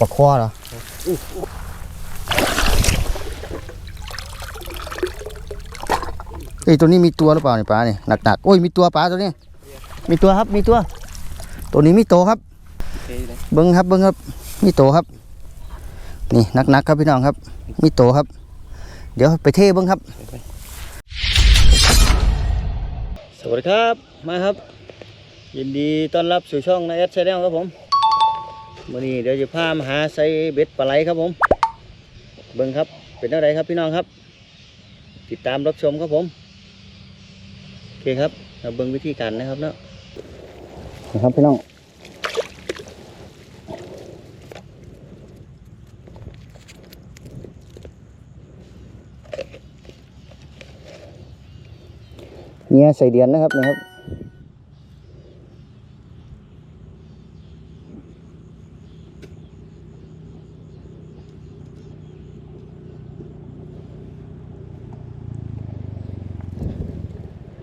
ปลาคอเหรอเอ้ยตัวนี้มีตัวหรือเปล่าเนี่ยปลาเนี่ยหนักๆโอ้ยมีตัวปลาตัวนี้มีตัวครับมีตัว ตัวนี้มีโตครับเบิ้งครับเบิ้งครับ มีโตครับ นี่หนักๆครับพี่น้องครับ มีโตครับ เดี๋ยวไปเทเบิ้งครับ สวัสดีครับมาครับ ยินดีต้อนรับสู่ช่องนายแอดชาแนลครับผม วันนี้เดี๋ยวจะพามาหาไซเบ็ดปลาไหลครับผม เบิ้งครับ เป็นอะไรครับพี่น้องครับ ติดตามรับชมครับผมโอเคครับ เราเบิ้งวิธีการนะครับเนาะนะครับพี่น้องเนี่ยใส่เดียนนะครับนะครับ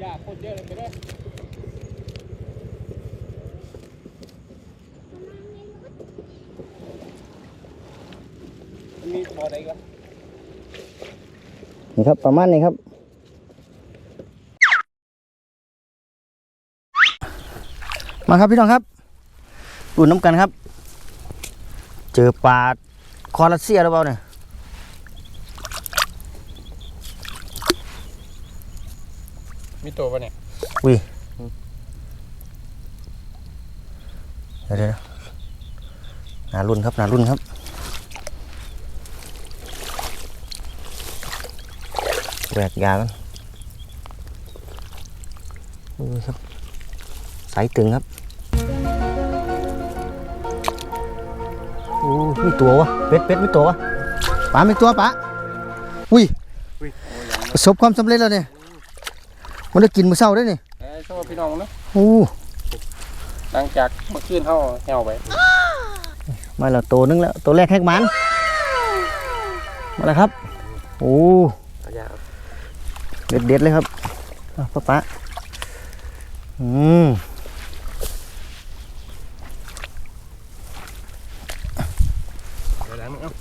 ยาคตรเยอะเลยไปเลยมีบ่อไหนกันนี่ครับประมาณนี้ครับมาครับพี่น้องครับดูน้ำกันครับ เจอปลาคอรัสเซียหรือเปล่าเนี่ย มีตัวปะเนี่ยอุ้ยเดี๋ยวเดี๋ยวหนารุ่นครับหนารุ่นครับแหวกยากันอุ้ยครับสายตึงครับอู้มีตัววะเป็ดเป็ดมีตัววะปลามีตัวปลาอุ้ยประสบความสำเร็จแล้วเนี่ย มันได้กินมื้อเช้าได้นี่เอ้ยโชว์พี่น้องเนาะอู้หลังจากเมื่อคืนเขาแหวไปมาแล้วตัวนึงแล้วตัวแรกแฮกมันมาแล้วครับ โอ้ขยะเด็ดเด็ดๆเลยครับอะป้าป๊าอืม เดี๋ยวแล้วมึงเอา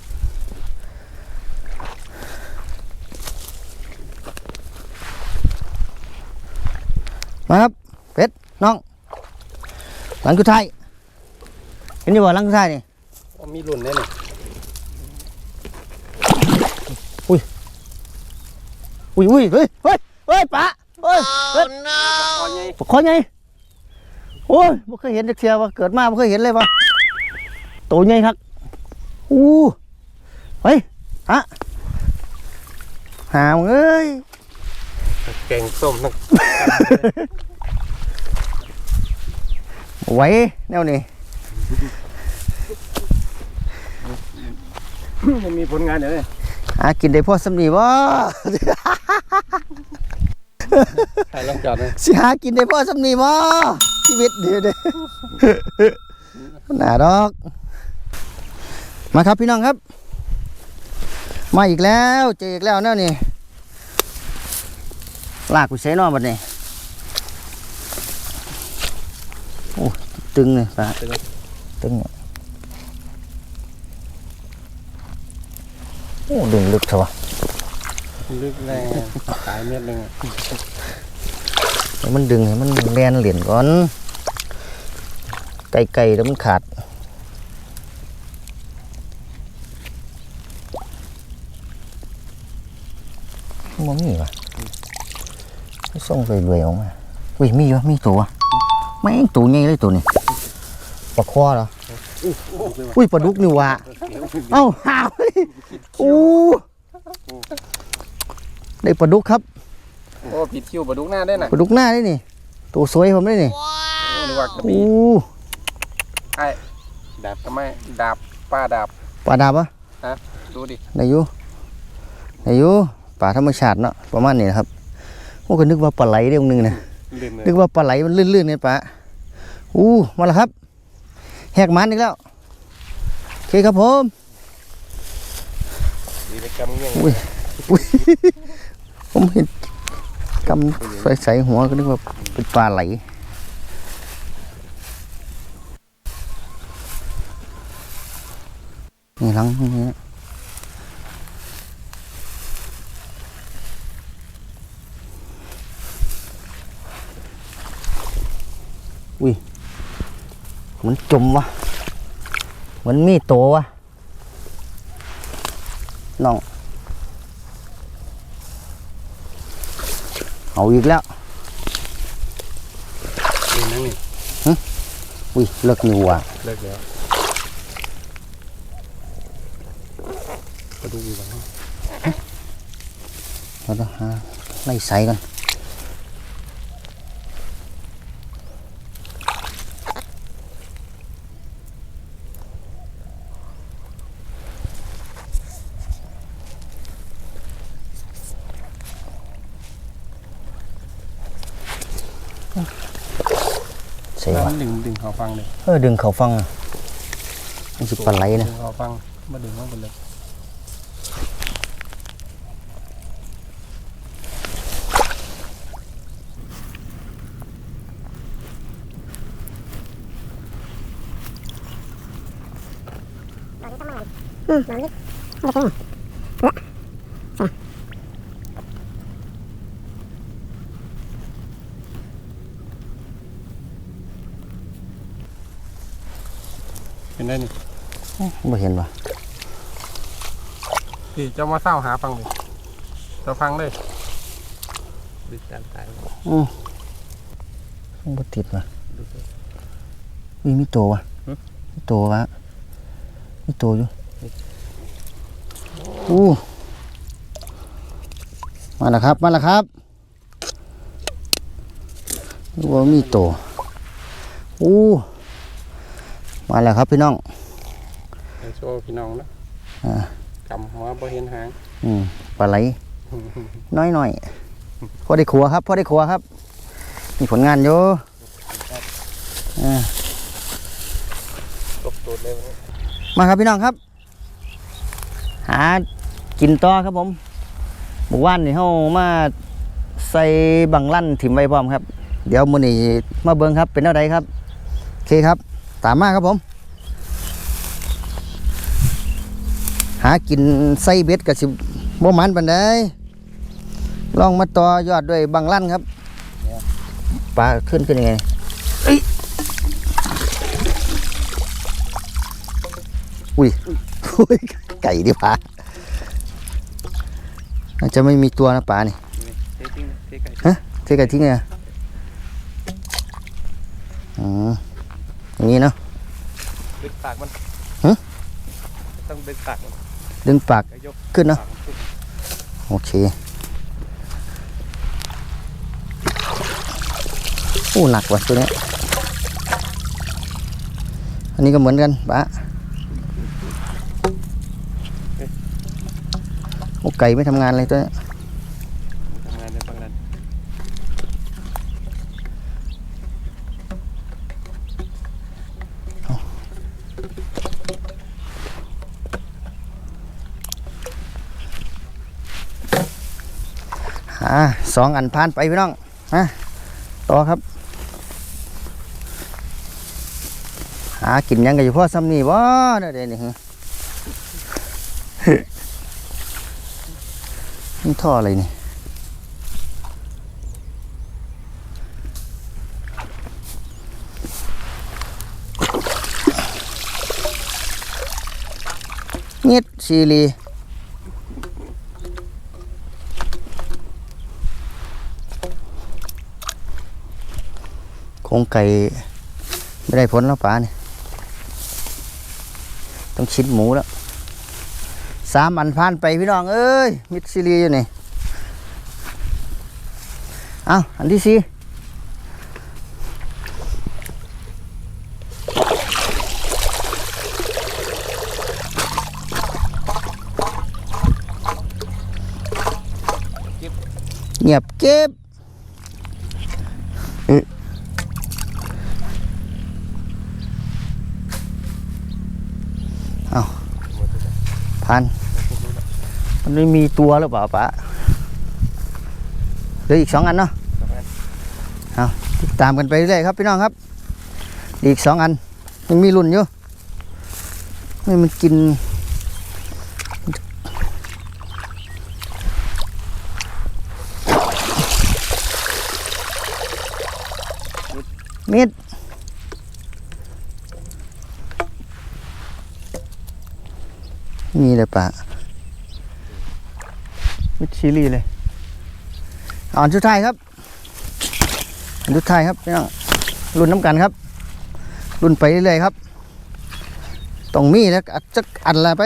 มาครับเป็ดน้อง หลังกุไทายเห็นอยู่บ่หลังกุไทายนี่เอามีรุ่นเนี่ยนี่อุ้ยอุ้ยเฮ้ยเฮ้ยเฮ้ยป้าเฮ้ยเฮ้ยคอใหญ่ปกคอไงโอ้ยไม่เคยเห็นจักเทียว่าเกิดมาไม่เคยเห็นเลยวะตัวใหญ่ครับอู้เฮ้ยฮะหามงเอ้ย แกงส้มทั้งไหว้แนวนี้มันมีผลงานเดี๋ยวนี้หากินได้พอสำนีบ่ถ่ายลองจอดเลยสิหากินได้พอสำนีบ่ชีวิตเดียวเด้น่าดอก มาครับพี่น้องครับ มาอีกแล้ว เจออีกแล้วแนวนี้ ลากกูใช้นอบัดนี้โอ้ตึงเลยปลาตึงเนี่ยโอ้ดึงลึกเถอะวะลึกแรงตายเม็ดหนึงอะให้มันดึงให้มันแลนเหรียญก่อน ไกลๆแล้วมันขาดมันมีวะไม่ ส่งเลยรวยๆออกมาอุ้ยมีวะมีตัววะไม่งตัวใหญ่เลยตัวนี้ปลาคอเหรออุ้ยปลาดุกนี่วะเอ้าหาวเลยอู้ได้ปลาดุกครับโอ้ผิดคิวบดุกหน้าได้น่ะปลาดุกหน้าได้นี่ตัวสวยผมได้นี่โอ้นึกว่ากระบี่อู้ไอ้ดาบก็ไม่ดาบป้าดาบปลาดาบวะดูดิไหนอยู่ไหนอยู่ป่าธรรมชาติเนาะประมาณนี้นะครับ โอ้ก็นึกว่าปลาไหลเดียวนึงนะลืมเลยนึกว่าปลาไหลมันลื่นๆเนี่ยปลาอู้มาแล้วครับ แหกมันอีกแล้วโอเคครับผมดีเลยกำเงี้ยงอุ้ยอุ้ยผมเห็นกำใส่ใส่หัวก็นึกว่าเป็นปลาไหลนี่หลังนี่ อุ้ยเหมันจมวะเหมือนมีโตวะน้องเอาอีกแล้วนี่นั่งนี่อุ้ยเลิกนิวอะเลิกแล้วกระดูกอีกแล้วเราต้องหาไล่ใส่กัน ใส่แล้ววะมันดึงดึงเขาฟังเลยเออดึงเขาฟังมันสิปลาไหลนะดึงเขาฟังมาดึงมันไปเลยเป็นได้นี่ ไม่เห็นวะพี่เจ้ามาเศร้าหาฟังเลยจะฟังเลยดึกการตายอืมมันบ่ติดวะอุ้ยมีตัววะมีตัววะมีตัวอยู่อู้มาแล้วครับ มาแล้วครับดูว่ามีตัวอู้มาแล้วครับพี่น้องไป โชว์พี่น้องนะอ่ากำหัวบ่เห็นหางอืมปลาไหล น้อยหน่อยๆพอได้ขัวครับพอได้ขัวครับ มีผลงานอยู่อ่าตกตูดเลยวันนี้มาครับพี่น้องครับ หากินต่อครับผมหมู่บ้านนี่เฮามาใส่บังลั่นถิ่มไว้พร้อมครับ เดี๋ยวมื้อนี้มาเบิ่งครับเป็นเท่าใดครับโอเคครับ ตามมาครับผมากินไส้เบ็ดกับสิบ่มันปานใดลองมาต่อยอดด้วยบังลั่นครับปลาขึ้นขึ้นยังไงเอ้ยอุ้ยอุ้ยไก่ดิปลาน่าจะไม่มีตัวนะปลานี่เททิ้งเทไก่ฮะเทไก่ทิ้งเลยเหรออ๋ออย่างนี้เนาะดึงปากมันฮะต้องดึงปากมัน ดึงปากขึ้นเนาะโอเคโอ้หนักว่ะตัวนี้อันนี้ก็เหมือนกันปะโอ้ไก่ไม่ทำงานเลยตัวนี้ย ทำงานในฝั่งนั้น อ่าสองอันผ่านไปพี่น้องฮะต่อครับ หากินยังกันอยู่พ่อซ้ำนี่บ่เด้อเดี๋ยวนี้ฮะนี่ท่ออะไรนี่เงียดซีรีโคร งไก่ไม่ได้ผลแล้วป่านี่ต้องชิ้นหมูแล้วสามอันผ่านไปพี่น้องเอ้ยมิดซิลีอยู่นี่เอาอันที่สี่เงียบเก็บ พันมันไม่มีตัวหรือเปล่าปะเหลืออีกสองอันเนาะเอาติดตามกันไปเรื่อยครับพี่น้องครับ อีกสองอันยังมีรุ่นอยู่ไม่มันกินมิด มีเลยปะมิชิลี่เลยอาอันสุดท้ายครับอันสุดท้ายครับพี่น้องรุ่นน้ำกันครับ รุ่นไปเรื่อยๆครับต้องมีแล้วอัดจักอันละไรไป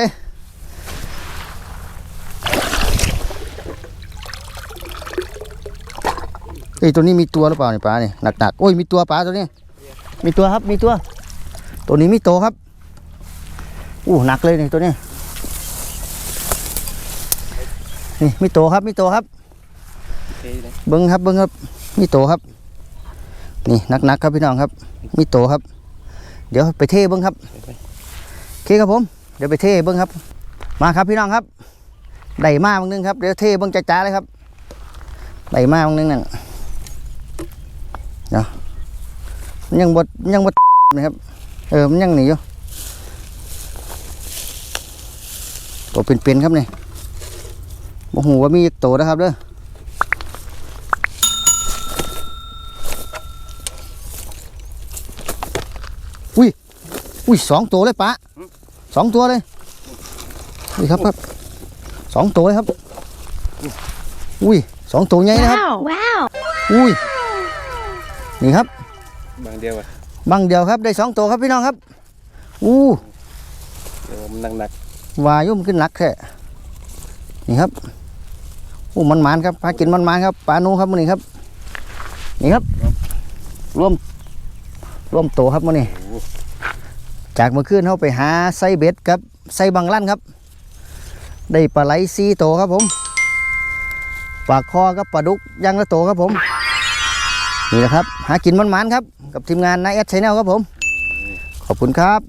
เอ้ยตัวนี้มีตัวหรือเปล่าเนี่ยปลาเนี่ยหนักๆโอ้ยมีตัวปลาตัวนี้ มีตัวครับมีตัว ตัวนี้มีโตครับอู้หนักเลยนี่ตัวนี้ นี่มีโตครับมีโตครับเบิ้งครับเบิ้งครับ มีโตครับ นี่หนักๆครับพี่น้องครับ มีโตครับ เดี๋ยวไปเทเบิ้งครับโอเคครับผม เดี๋ยวไปเทเบิ้งครับ มาครับพี่น้องครับได้มาบางนึงครับเดี๋ยวเทเบิ้งจ้าๆเลยครับได้มาบางนึงนั่นมันยังบดยังบดนะครับ เออมันยังหนีอยู่ตัวเป็นๆครับนี่โอ้โหว่ามีอีกตัวนะครับเด้ออุ้ยอุ้ยสองตัวเลยปะสองตัวเลยนี่ครับครับสองตัวเลยครับ อุ้ยสองตัวใหญ่นะครับ Wow. Wow. อุ้ยนี่ครับบางเดียวอะบังเดียวครับได้สองตัวครับพี่น้องครับอู้เดี๋ยวมันหนักวายุ่มนขึ้นหนักแค่นี่ครับ อู้มันหมานครับพากินมันหมานครับปลาหนูครับมันนี่ครับ นี่ครับร่วมร่วมโตครับมันนี่จากเมื่อคืนเขาไปหาไซเบ็ดครับไซบังลั่นครับ ได้ปลาไหลซีโตครับผมปลาคอกับปลาดุกย่างละโตครับผมนี่แหละครับ หากินมันหมานครับ กับทีมงานนายแอดชแนลครับผม ขอบคุณครับ